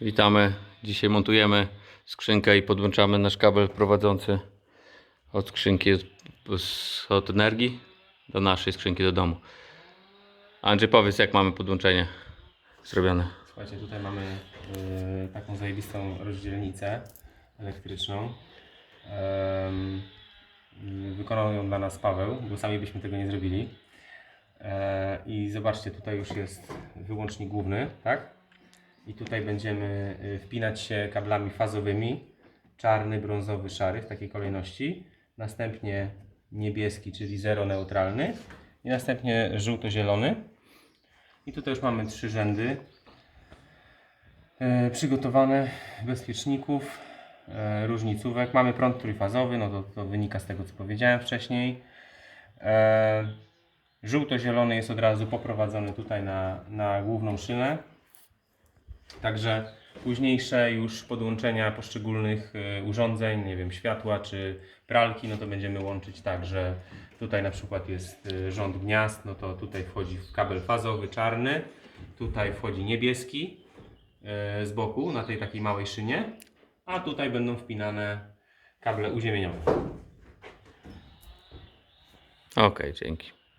Witamy. Dzisiaj montujemy skrzynkę i podłączamy nasz kabel prowadzący od skrzynki od energii do naszej skrzynki do domu. Andrzej, powiedz jak mamy podłączenie zrobione. Słuchajcie, tutaj mamy y, taką zajebistą rozdzielnicę elektryczną. Em, y, wykonał ją dla nas Paweł, bo sami byśmy tego nie zrobili. E, I zobaczcie, tutaj już jest wyłącznik główny, tak? I tutaj będziemy y, wpinać się kablami fazowymi. Czarny, brązowy, szary w takiej kolejności. Następnie niebieski, czyli zero neutralny. I następnie żółto-zielony. I tutaj już mamy trzy rzędy e, przygotowane bezpieczników, e, różnicówek. Mamy prąd trójfazowy, no to, to wynika z tego co powiedziałem wcześniej. Żółto-zielony jest od razu poprowadzony tutaj na, na główną szynę. Także późniejsze już podłączenia poszczególnych e, urządzeń, nie wiem, światła czy pralki, no to będziemy łączyć tak, że tutaj na przykład jest e, rząd gniazd, no to tutaj wchodzi kabel fazowy czarny, tutaj wchodzi niebieski e, z boku na tej takiej małej szynie, a tutaj będą wpinane kable uziemieniowe. Okej, dzięki.